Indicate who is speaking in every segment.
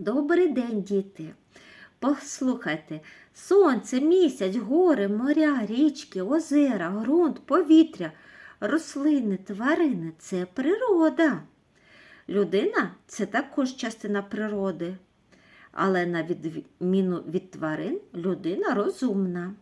Speaker 1: Добрий день, діти. Послухайте, сонце, місяць, гори, моря, річки, озера, ґрунт, повітря, рослини, тварини це природа. Людина це також частина природи. Але на відміну від тварин, людина розумна.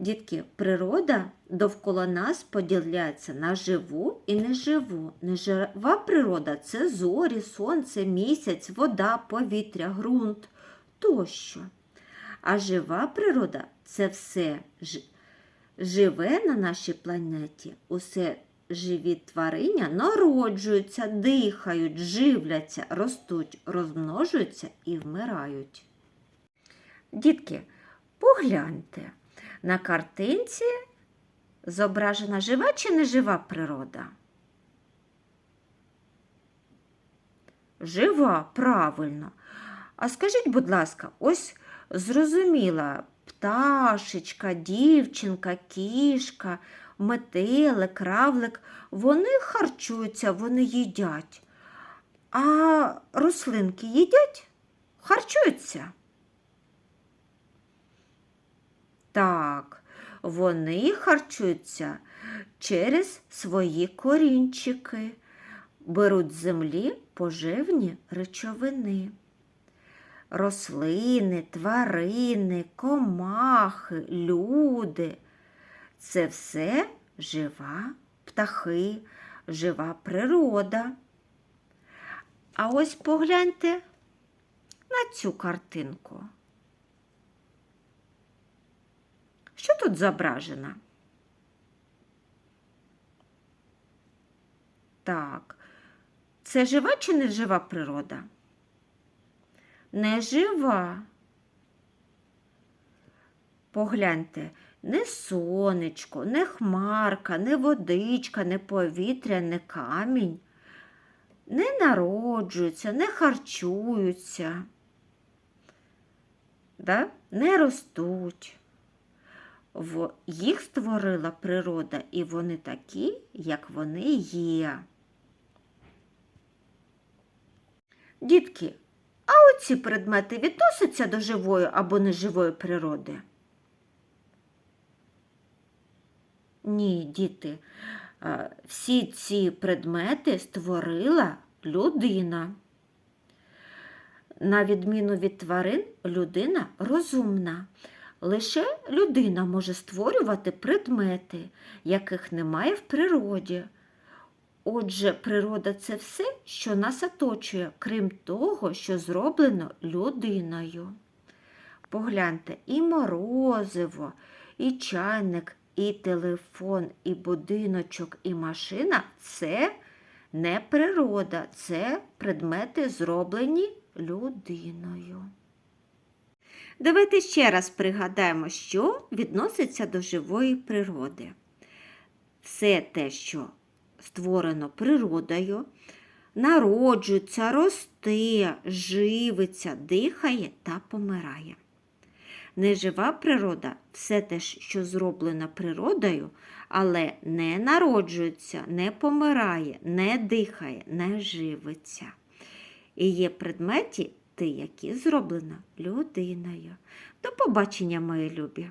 Speaker 1: Дітки, природа довкола нас поділяється на живу і неживу. Нежива природа це зорі, сонце, місяць, вода, повітря, ґрунт тощо. А жива природа це все живе на нашій планеті, усе живі твариння народжуються, дихають, живляться, ростуть, розмножуються і вмирають. Дітки, погляньте. На картинці зображена жива чи нежива природа? Жива, правильно. А скажіть, будь ласка, ось зрозуміла пташечка, дівчинка, кішка, метелик, равлик, вони харчуються, вони їдять. А рослинки їдять? Харчуються? Так, вони харчуються через свої корінчики, беруть з землі поживні речовини. Рослини, тварини, комахи, люди це все жива птахи, жива природа. А ось погляньте на цю картинку. Що тут зображено? Так, це жива чи не жива природа? Не жива. Погляньте, не сонечко, не хмарка, не водичка, не повітря, не камінь. Не народжуються, не харчуються, да? не ростуть. Їх створила природа, і вони такі, як вони є. Дітки, а оці предмети відносяться до живої або неживої природи? Ні, діти, е, всі ці предмети створила людина. На відміну від тварин, людина розумна. Лише людина може створювати предмети, яких немає в природі. Отже, природа це все, що нас оточує, крім того, що зроблено людиною. Погляньте, і морозиво, і чайник, і телефон, і будиночок, і машина це не природа, це предмети, зроблені людиною. Давайте ще раз пригадаємо, що відноситься до живої природи. Все те, що створено природою, народжується, росте, живиться, дихає та помирає. Нежива природа все те, що зроблено природою, але не народжується, не помирає, не дихає, не живиться. І є предмети, які зроблена людиною. До побачення, мої любі!